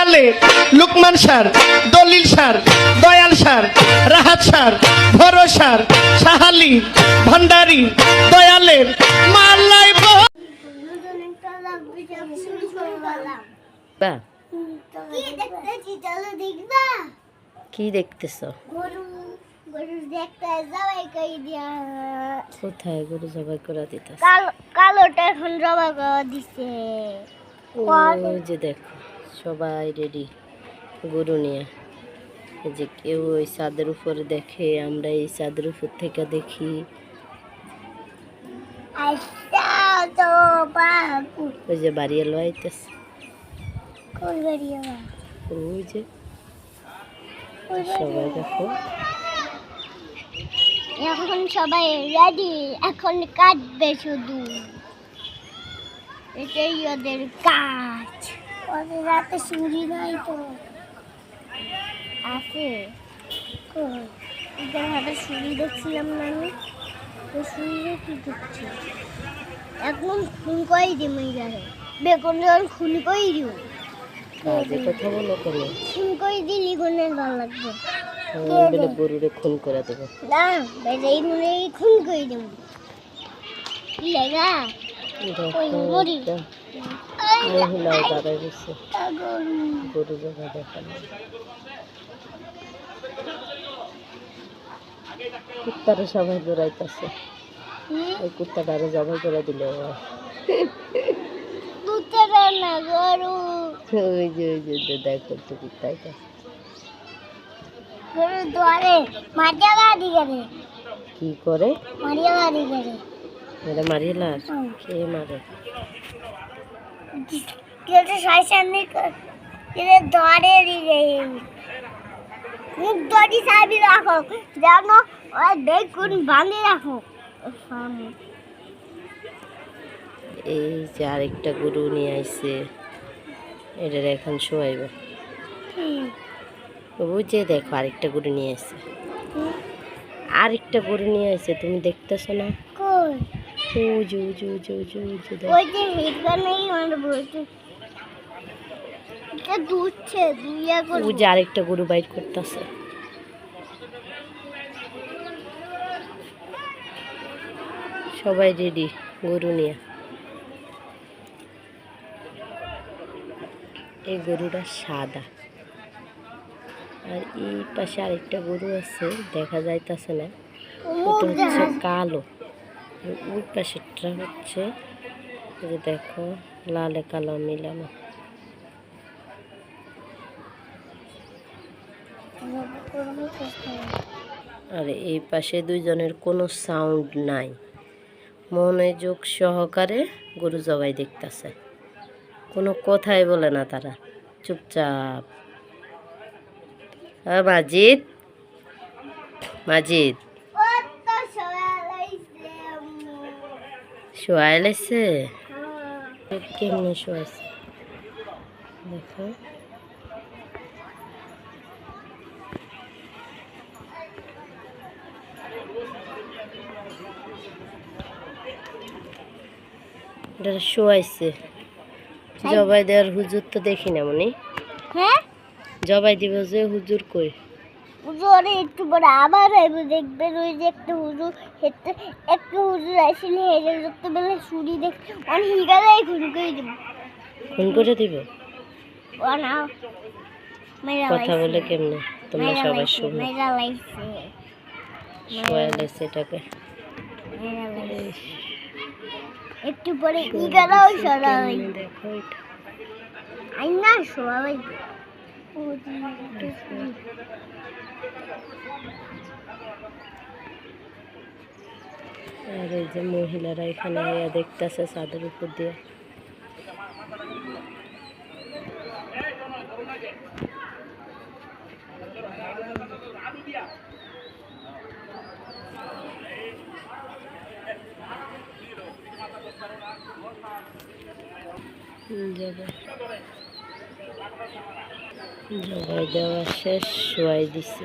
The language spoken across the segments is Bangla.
দয়ালে লুকমান সার দলিল সার দয়াল সার রাহাত সার ভরসার সাহালি ভান্ডারি দয়ালের মালাই কি দেখতেছি চলো দেখবা কি দেখতেছ? গরু গরু দেখতে যাবাই কই দিয়া কোথায় গরু জবাই করে দিতেছ? কালোটা এখন জমা করে দিছে। যে দেখো। সবাই রেডি গরু নিয়ে। যে কেউ ওই ছাদের উপরে দেখে আমরা এই ছাদের উপর থেকে দেখি। আচ্ছা ওই যে বাড়ি এলো আইতেছে। ওই যে সবাই দেখো। এখন সবাই রেডি এখন কাটবে শুধু। এটাই ওদের কাজ। ওদের রাতে চুরি নাই তো। আছে? কই? হাতে চুরি দেখছিলাম না আমি। তো চুরি কি দেখছি? একদম খুন করে দিই মেয়েরারে বেগুন যখন খুন করে দিও কাজে কথা বলো কেন খুন করে দিলি গুণের ভালো লাগবে? বলে গরুরে খুন করে দেবো। না বেজাই মনে খুন করে দেব কি লাগা। একটা। মহিলাও দাঁড়ায় গেছে। গরু জবাই দেখানো কুত্তারে সবাই দৌড়াইতেছে। ওই কুত্তাটারে জবাই করে দিল। ওই যে ওই যে দেখো তো কুত্তাইটা কি করে? মারিয়া গাড়ি করে। এটা মারিলার কে মারে? কেটে শাসনি কেটে দুয়ারে দিয়ে মুখ দড়ি চাবি রাখো। যেন ওই বেগুন বাঁধে রাখো। এই যে আরেকটা গরু নিয়ে আইছে। এটার এখন শোয়াইব। যে দেখো আরেকটা গরু নিয়ে আসছে আরেকটা গরু নিয়ে আসছে তুমি দেখতেছো না? কই যে ওই যে ওই যে ওই যে ওই যে ওই যে হেডটা নেই আমার বলতে এটা দুধছে দুইয়া করে ওই যে আরেকটা গরু বাইট করতেছে। সবাই রেডি গরু নিয়ে। এই গরুটা সাদা। আর এই পাশে আরেকটা গরু আছে দেখা যাইতাছে না। ওটা হচ্ছে কালো। ওই পাশেরটা হচ্ছে যে দেখো, লালে কালো মিলানো। আর এই পাশে দুইজনের কোনো সাউন্ড নাই। মনোযোগ সহকারে গরু জবাই দেখতেছে। কোনো কথাই বলে না তারা। চুপচাপ। হ্যাঁ মাজিদ? মাজিদ? শোয়াই লাইছে কেমনে শোয়াইছে? দেখো। এটা শোয়াইছে। জবাই দেওয়ার হুজুর তো দেখি না মনে। হ্যাঁ? জবাই দিব যে হুজুর কই? হুজুরে একটু পরে আবার আইব দেখবেন ওই যে একটা হুজুর হেঁটে একটা হুজুর আসছিল হেঁটে দেখতে পেলে সুরি দেখ অন হিগালাই ঘুরে করে দিব। ফোন করে দিব? ও না কথা বলে কেমনে? তোমরা সবাই শুনো। মেরা লাইছে। শোয়াই লাইছে এটাকে। একটু পরে ইগারাও সরাই দেখো এটা? আই না সরাই আর এই যে মহিলারা এখানে আয়া দেখতেছে চাঁদের উপর দিয়ে। জবাই দেওয়া শেষ, শোয়াই দিছে।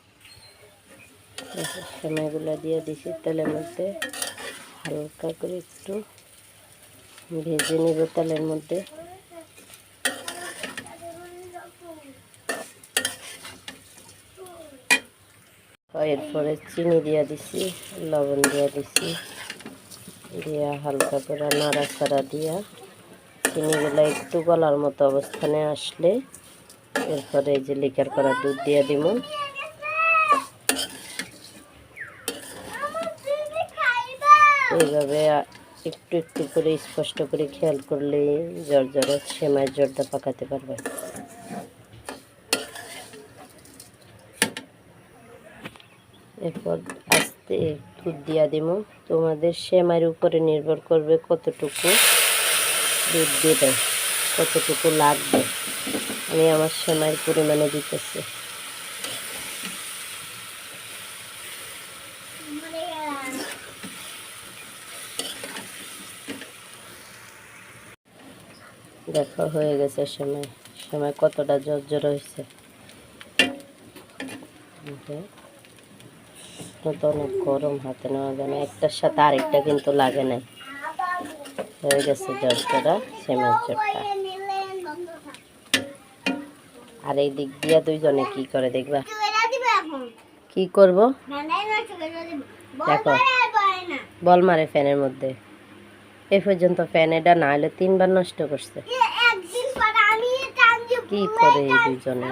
সেমাইগুলো দিয়ে দিছি তেলের মধ্যে। হালকা করে একটু ভেজে নিব তেলের মধ্যে। এরপরে চিনি দিয়ে দিছি, লবণ দিয়ে দিছি। দিয়া হালকা করে নাড়াচাড়া দিয়া চিনিগুলো একটু গলার মতো অবস্থানে আসলে এরপরে যে লিকার করা দুধ দিয়ে দিব একটু একটু করে স্পষ্ট করে খেয়াল করলে জ্বরে সেমাই জ্বরটা পাকাতে পারবে। এরপর আস্তে দুধ দিয়া দিব। তোমাদের সেমাইয়ের উপরে নির্ভর করবে কতটুকু দুধ দেবে, কতটুকু লাগবে। আমি আমার সেমাইয়ের পরিমাণে দিতেছি দেখো হয়ে গেছে সময়। সময় কতটা জর্জর হয়েছে। তো অনেক গরম হাতে নেওয়া যায় না। একটার সাথে আরেকটা কিন্তু লাগে নাই। হয়ে গেছে জর্জরা সেমের জোরটা আর এই দিক দিয়ে দুইজনে কি করে দেখবা? কি করব? দেখো। বল মারে ফ্যানের মধ্যে। এ পর্যন্ত ফ্যান এটা না হলে তিনবার নষ্ট করছে। পর করে এই দুজনে।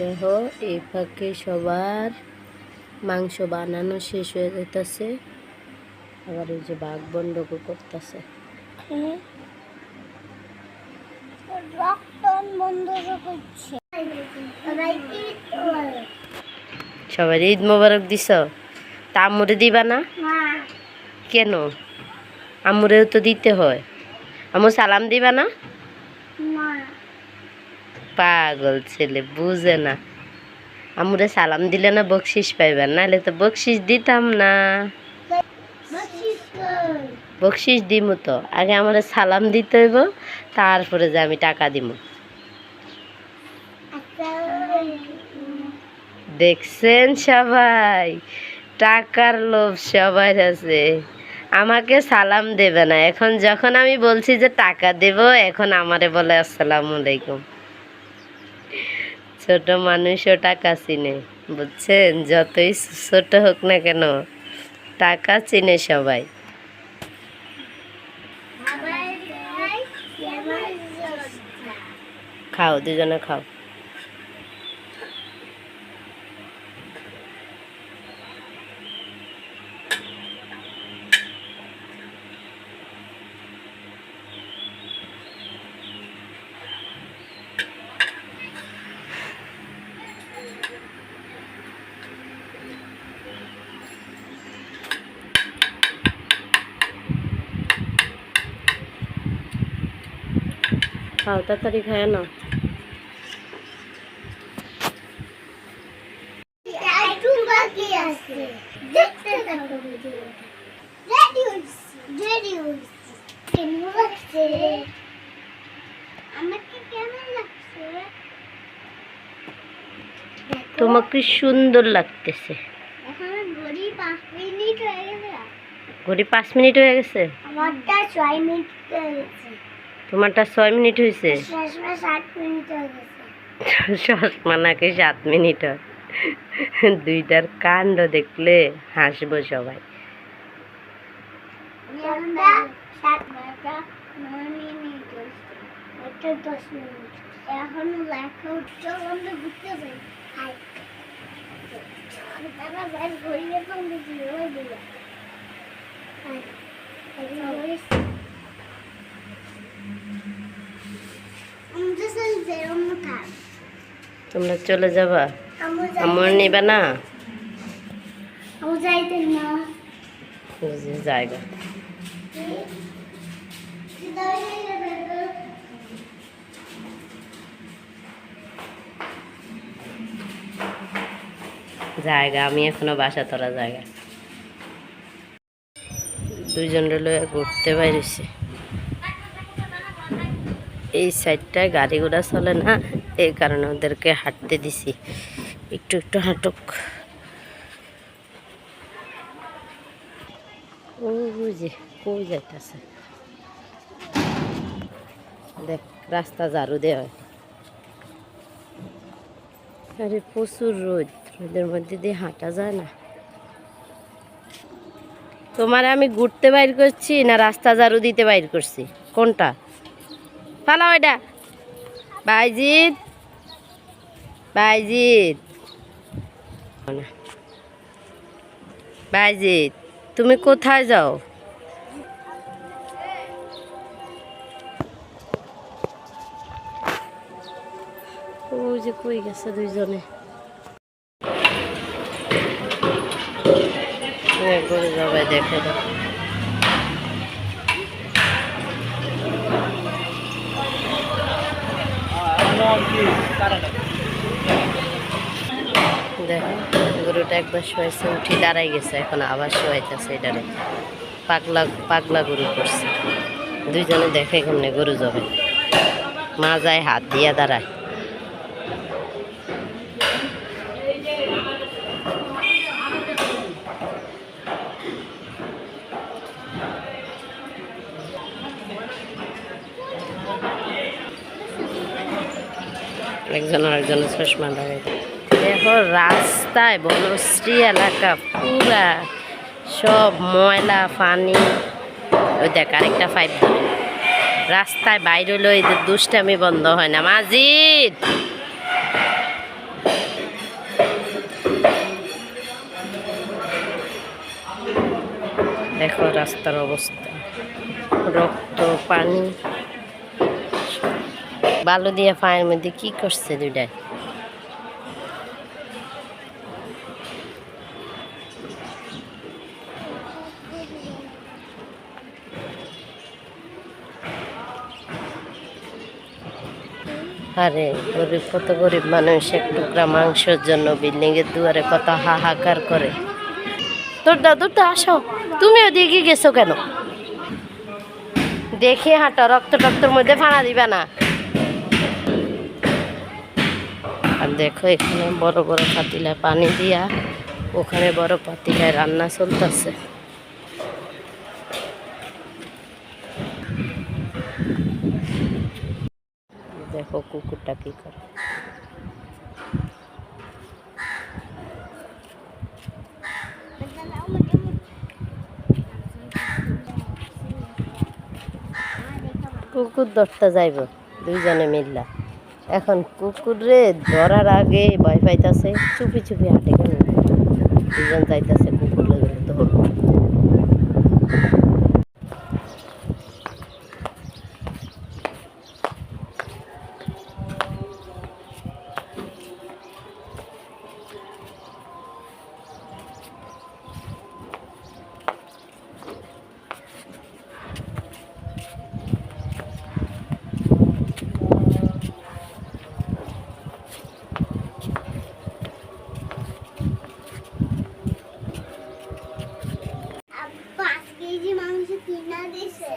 দেহ এই ফাঁকে সবার মাংস বানানো শেষ হয়ে যেতেছে আবার এই যে বাঘ বন্ডকও করতেছে। রক্তন সবাই ঈদ সবাই ঈদ মোবারক দিছ? তা আম্মুরে দিবা না? কেন? আম্মুরেও তো দিতে হয়। আম্মু সালাম দিবা না? পাগল ছেলে বুঝে না। আম্মুরে সালাম দিলে না বকশিস পাইবেন নাহলে তো বকশিস দিতাম না। বকশিস দিমু তো। আগে আমার সালাম দিতে হইব তারপরে যে আমি টাকা দিমু। আচ্ছা। দেখছেন সবাই? টাকার লোভ সবাই আছে। আমাকে সালাম দেবে না। এখন যখন আমি বলছি যে টাকা দেব এখন আমারে বলে আসসালামু আলাইকুম। ছোট মানুষও টাকা চিনে বুঝছেন? যতই ছোট হোক না কেন টাকা চিনে সবাই। খাও দুজনে খাও খাও তাড়াতাড়ি খায় না একটু বাকি আছে দেখতে থাকো ভিডিও রেডি হইছি রেডি হইছি কেমন লাগছে আমাকে কেমন লাগছে? না তোমাকে সুন্দর লাগতেছে। ঘড়ি পাঁচ মিনিট হয়ে গেছে? আমারটা ছয় মিনিট হয়ে গেছে। তোমারটা ছয় মিনিট হয়েছে হয়ে চশমা নাকি সাত মিনিট হয়। দুইটার কাণ্ড দেখলে হাসবো সবাই। এখন লেখা উঠছে ঘুরতে যাই তারা ঘুরিয়ে ফোনটা দিয়ে ওই দিকে হাই আমাদের সাথে যেরকম থাক তোমরা চলে যাবা। আমরা নিবা না? জায়গা জায়গা আমি এখনও বাসা তোরা জায়গা দুইজন লয়ে ঘুরতে বাইরেছি। এই সাইডটায় গাড়ি ঘোড়া চলে না? এই কারণে ওদেরকে হাঁটতে দিছি। একটু একটু হাঁটুক। ওই যে, কই যাইতেছে? দেখ, রাস্তা ঝাড়ু দেওয়া হয়। আরে, প্রচুর রোদ। রোদের মধ্যে দিয়ে হাঁটা যায় না। তোমার আমি ঘুরতে বাইর করছি না রাস্তা ঝাড়ু দিতে বাইর করছি? কোনটা? পালাও এটা। বাইজিৎ বাইজিৎ। বাইজিৎ তুমি কোথায় যাও? ওই যে কই গেছে দুইজনে? করে যাবে দেখে দাও। গরুটা একবার শোয়াইছে উঠি দাঁড়াই গেছে, এখন আবার শোয়াইতেছে এটারে। পাগলা পাগলা গরু করছে। দুইজনে দেখে কেমনে গরু যাবে মা যায় হাত দিয়া দাঁড়ায়। একজন আরেকজনের চশমা লাগাই দেখো রাস্তায় বনশ্রী এলাকা পুরা সব ময়লা, পানি। ওই দেখ, আরেকটা পাইপ ধরে। রাস্তায় বাইরে হলো এদের দুষ্টামি বন্ধ হয় না। মাজিদ! দেখো রাস্তার অবস্থা। রক্ত, পানি। বালু দিয়ে পায়ের মধ্যে কি করছে দুইটায় আরে, গরিব কত গরিব মানুষ, এক টুকরা মাংসের জন্য বিল্ডিং এর দুয়ারে কত হাহাকার করে। তোর দাদুরটা আসো, তুমি ওদিকে গেছো কেন? দেখে হাঁটো, রক্ত টক্তর মধ্যে ফানা দিবে না। আর দেখো, এখানে বড় বড় পাতিলায় পানি দিয়া, ওখানে বড় পাতিলায় রান্না চলতেছে দেখো কুকুরটা কি করে? কুকুর ধরতে যাইব, দুইজনে মিললা। এখন কুকুরে ধরার আগে ভয় পাইতাছে, চুপি চুপি হাঁটে কেন দুজন যাইতাছে কুকুরে ধরবো পাঁচ কেজি মাংস কিনা দিছে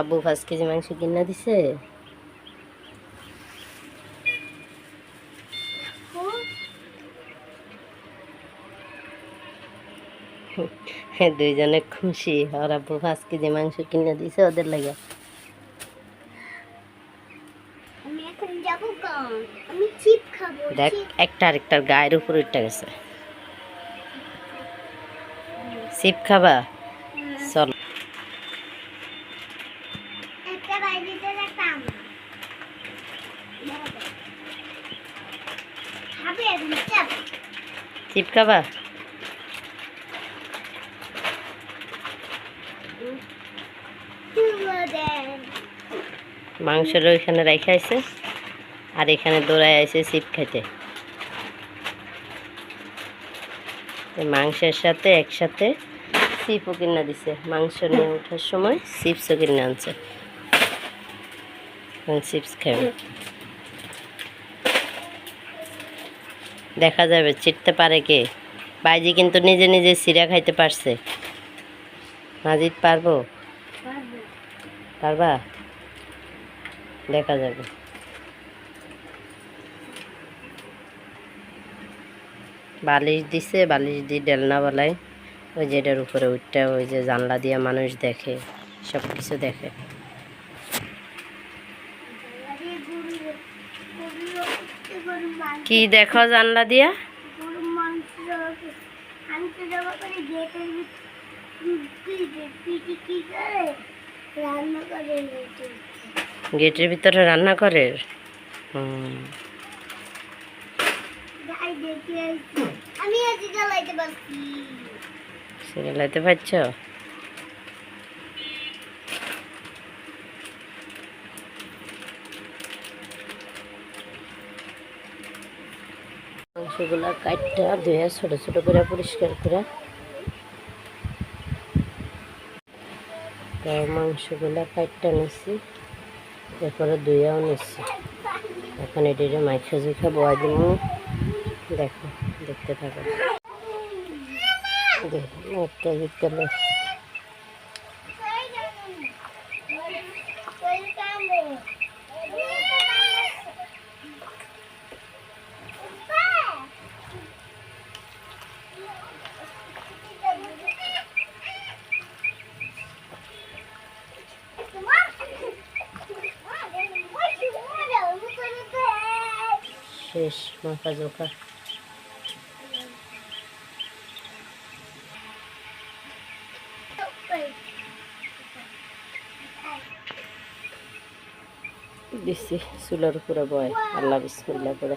আব্বু পাঁচ কেজি মাংস কিনা দিছে। দুইজনে খুশি আর আব্বু পাঁচ কেজি মাংস কিনে দিছে ওদের লাগে। চিপ দেখ একটা আরেকটার গায়ের উপর উঠে গেছে। সিপ খাবা চল একটা বাইরেতে রাখতাম খাবে এখন চাপ খাবা তুলো ওইখানে রেখে আছে আর এখানে দৌড়ায় আছে সিপ খাইতে মাংসের সাথে একসাথে সিপও কিনে দিছে। মাংস নিয়ে ওঠার সময় চিপসও কিনে আনছে। চিপস খাবে দেখা যাবে চিটতে পারে কে? বাইজি কিন্তু নিজে নিজে সিরা খাইতে পারছে। মাজিদ পারব? পারবা। দেখা যাবে। বালিশ দিছে বালিশ দিয়ে ডেলনা বলায় ওই যেটার উপরে উঠটা ওই যে জানলা দিয়ে মানুষ দেখে সব কিছু দেখে। কি দেখো জানলা দিয়া? গেটের ভিতরে রান্না করে? আমি আজ জ্বালাইতে পারছি। সিরিয়ালাইতে পারছ? মাংসগুলা কাটটা ধুয়ে ছোট ছোট করে পরিষ্কার করে মাংসগুলা কাটটা নিছি, এরপরে ধুয়েও নিচ্ছি এখন এটিরে মাইখা জুখা বয়া দিব দেখো, দেখতে থাকো। একটা বিকেলে শেষ মাথা জোকা। দিচ্ছি চুলার উপরে বয়। আল্লাহ বিসমুল্লাহ করে।